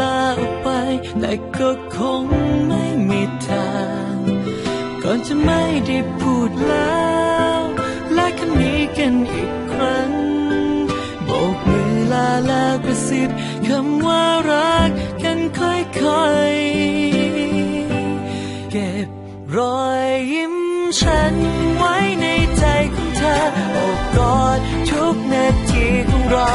ลาออกไป แต่ก็คงไม่มีทางก่อนจะไม่ได้พูดแล้วและคำนี้กันอีกครั้งโบกมือลาแล้วกระซิบคำว่ารักกันค่อยๆ เก็บรอยยิ้มฉันไว้ในใจของเธอโอบกอดทุกนาทีของเรา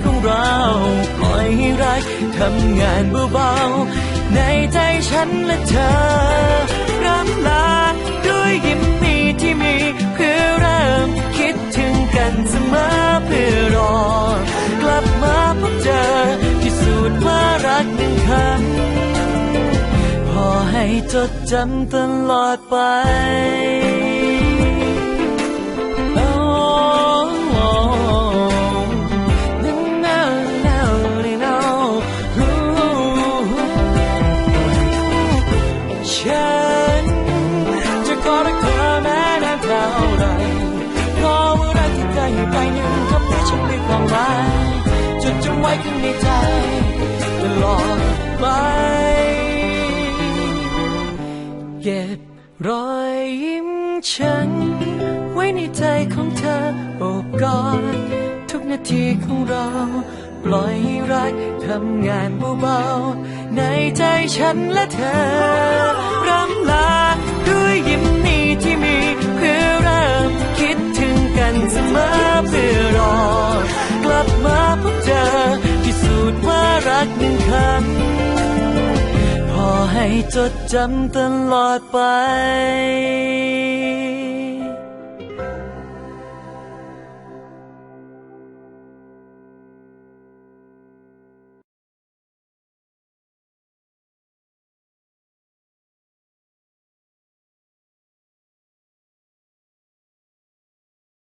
ทำงานเบาๆในใจฉันและเธอรำลาด้วยยิ้มนี้ที่มี เพื่อเริ่มคิดถึงกันเสมอเพื่อรอกลับมาพบเจอพิสูจน์ว่ารักหนึ่งครั้งพอให้จดจำตลอดไป ไว้ข้างในใจตลอดไปเก็บรอยยิ้มฉัน ไว้ในใจของเธอโอบกอดทุกนาทีของเรา ปล่อยรักทำงานเบาๆในใจฉันและเธอรำลาด้วยยิ้ม รักหนึ่งครั้งพอให้จดจำตลอดไป